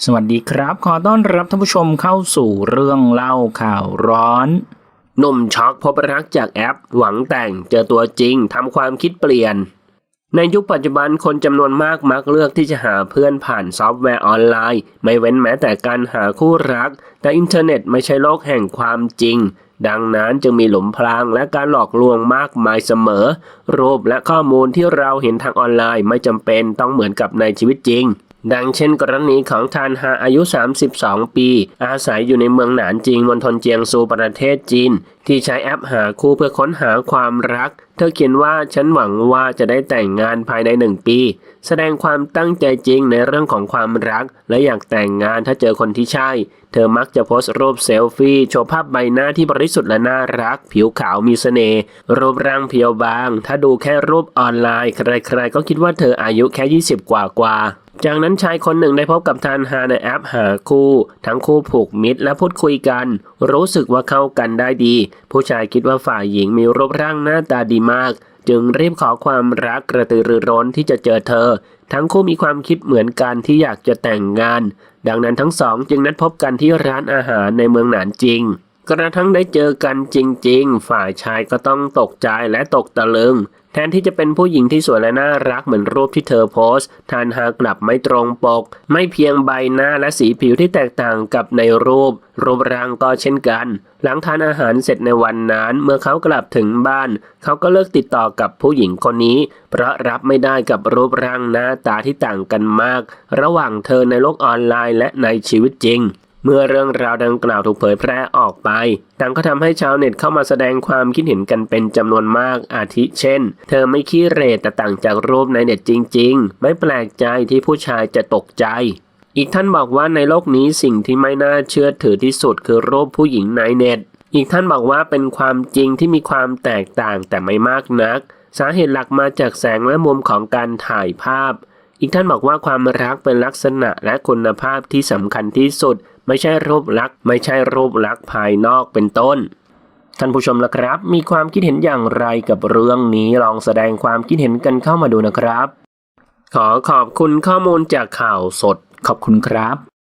สวัสดีครับ ขอต้อนรับท่านผู้ชมเข้าสู่เรื่องเล่าข่าวร้อนหนุ่มช็อกพบรักจากแอป หวังแต่งเจอตัวจริงทำความคิดเปลี่ยน ในยุคปัจจุบันคนจำนวนมากมักเลือกที่จะหาเพื่อนผ่านซอฟต์แวร์ออนไลน์ ไม่เว้นแม้แต่การหาคู่รัก แต่อินเทอร์เน็ตไม่ใช่โลกแห่งความจริง ดังนั้นจึงมีหลุมพรางและการหลอกลวงมากมายเสมอ รูปและข้อมูลที่เราเห็นทางออนไลน์ไม่จำเป็นต้องเหมือนกับในชีวิตจริง ดังเช่นกรณีของทานฮาอายุ 32 ปี อาศัยอยู่ในเมืองหนานจิงมณฑลเจียงซูประเทศจีน ที่ใช้แอปหาคู่เพื่อค้นหาความรัก เธอเขียนว่าฉันหวังว่าจะได้แต่งงานภายในหนึ่งปี แสดงความตั้งใจจริงในเรื่องของความรัก และอยากแต่งงานถ้าเจอคนที่ใช่ เธอมักจะโพสต์รูปเซลฟี่โชว์ภาพใบหน้าที่บริสุทธิ์และน่ารัก ผิวขาวมีเสน่ห์รูปร่างเพียวบาง ถ้าดูแค่รูปออนไลน์ใครๆก็คิดว่าเธออายุแค่ 20 กว่ากว่า จากนั้นชายคนหนึ่งได้พบกับทานฮาในแอปหาคู่ ทั้งคู่ผูกมิตรและพูดคุยกัน รู้สึกว่าเข้ากันได้ดี ผู้ชายคิดว่าฝ่ายหญิงมีรูปร่างหน้าตาดีมาก จึงรีบขอความรักกระตือรือร้นที่จะเจอเธอ ทั้งคู่มีความคิดเหมือนกันที่อยากจะแต่งงาน ดังนั้นทั้งสองจึงนัดพบกันที่ร้านอาหารในเมืองหนานจริง กระทั่งได้เจอกันจริง ๆ ฝ่ายชายก็ต้องตกใจและตกตะลึง แทนที่จะเป็นผู้หญิงที่สวยและน่ารักเหมือนรูปที่เธอโพสต์ทานหากลับไม่ตรงปก ไม่เพียงใบหน้าและสีผิวที่แตกต่างกับในรูป รูปร่างก็เช่นกัน หลังทานอาหารเสร็จในวันนั้นเมื่อเขากลับถึงบ้าน เขาก็เลิกติดต่อกับผู้หญิงคนนี้ เพราะรับไม่ได้กับรูปร่างหน้าตาที่ต่างกันมาก ระหว่างเธอในโลกออนไลน์และในชีวิตจริง เมื่อเรื่องราวดังกล่าวถูกเผยแพร่ออกไปต่างก็ทำให้ชาวเน็ตเข้ามาแสดงความคิดเห็นกันเป็นจำนวนมากอาทิเช่น เธอไม่ขี้เหรแต่ต่างจากรูปในเน็ตจริง ๆ ไม่แปลกใจที่ผู้ชายจะตกใจ อีกท่านบอกว่าในโลกนี้สิ่งที่ไม่น่าเชื่อถือที่สุดคือรูปผู้หญิงในเน็ต อีกท่านบอกว่าเป็นความจริงที่มีความแตกต่างแต่ไม่มากนัก สาเหตุหลักมาจากแสงและมุมของการถ่ายภาพ อีกท่านบอกว่าความรักเป็นลักษณะและคุณภาพที่สำคัญที่สุด ไม่ใช่รูปลักษณ์ไม่ใช่รูปลักษณ์ภายนอกเป็นต้น ท่านผู้ชมละครับ มีความคิดเห็นอย่างไรกับเรื่องนี้ลองแสดงความคิดเห็นกันเข้ามาดูนะครับ ขอขอบคุณข้อมูลจากข่าวสด ขอบคุณครับ